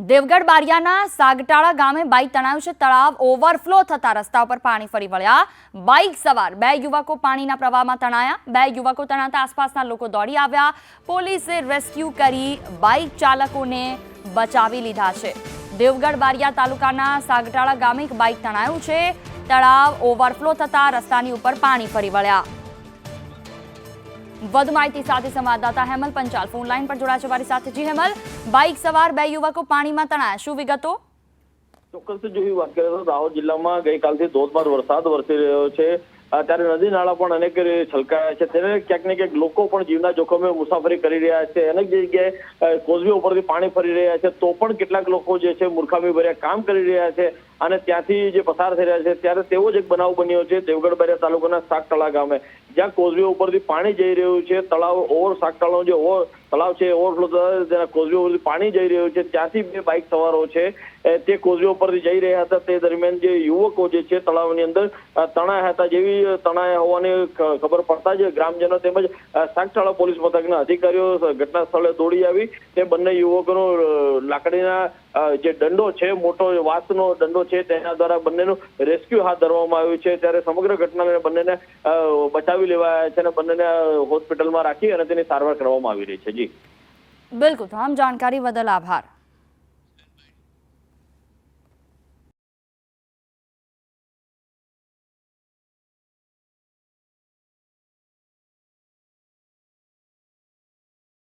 દેવગઢ બારિયાના સાગટાળા ગામે બાઇક તણાયું છે. તળાવ ઓવરફ્લો થતા રસ્તા ઉપર પાણી ફરી વળ્યા. બાઇક સવાર બે યુવકો પાણીના પ્રવાહમાં તણાયા. બે યુવકો તણાતા આસપાસના લોકો દોડી આવ્યા. પોલીસે રેસ્ક્યુ કરી બાઇક ચાલકોને બચાવી લીધા છે. દેવગઢ બારિયા તાલુકાના સાગટાળા ગામે એક બાઇક તણાયું છે. તળાવ ઓવરફ્લો થતા રસ્તાની ઉપર પાણી ફરી વળ્યા. વધુ માહિતી સાથે સંવાદદાતા હેમલ પંચાલ. ફોન લાઈન પર જોડાશે મારી સાથે. જી હેમલ, બાઇક સવાર બે યુવકો પાણીમાં તણાયા. શું વિગતો? ચોક્કસ જો વાત કરીએ તો દાહોદ જિલ્લામાં ગઈકાલથી ધોધમાર વરસાદ વરસી રહ્યો છે. ત્યારે નદી નાળા પણ અનેક છલકાયા છે. તેને ક્યાંક ને ક્યાંક લોકો પણ જીવના જોખમે મુસાફરી કરી રહ્યા છે. અનેક જગ્યાએ કોઝવે ઉપરથી પાણી ફરી રહ્યા છે. તો પણ કેટલાક લોકો જે છે મૂર્ખામી ભર્યા કામ કરી રહ્યા છે. અને ત્યાંથી જે પસાર થઈ રહ્યા છે ત્યારે તેવો જ એક બનાવ બન્યો છે દેવગઢ બારિયા તાલુકાના સાગતળા ગામે. જ્યાં કોઝવે ઉપરથી પાણી જઈ રહ્યું છે તળાવ ઓવર સાગતળાનો જે ઓવર તળાવ છે ઓવરફ્લો તેના કોઝવે ઉપરથી પાણી જઈ રહ્યું છે. ત્યાંથી બે બાઇક સવારો છે તે કોઝવે ઉપરથી જઈ રહ્યા હતા. તે દરમિયાન જે યુવકો જે છે તળાવની અંદર તણાયા હતા. જેવી તણાયા હોવાની ખબર પડતા જ ગ્રામજનો તેમજ અ, પોલીસ મથકના અધિકારીઓ ઘટના સ્થળે દોડી આવી. તે બંને યુવકોનો લાકડીના જે દંડો છે, મોટો વાસનો દંડો છે, તેના દ્વારા બંનેનું રેસ્ક્યુ હાથ ધરવામાં આવ્યું છે. ત્યારે સમગ્ર ઘટનાને બંનેને બચાવી લેવાયા છે અને બંનેને હોસ્પિટલમાં રાખી અને તેની સારવાર કરવામાં આવી રહી છે. જી. બિલકુલ. આમ જાણકારી બદલ આભાર.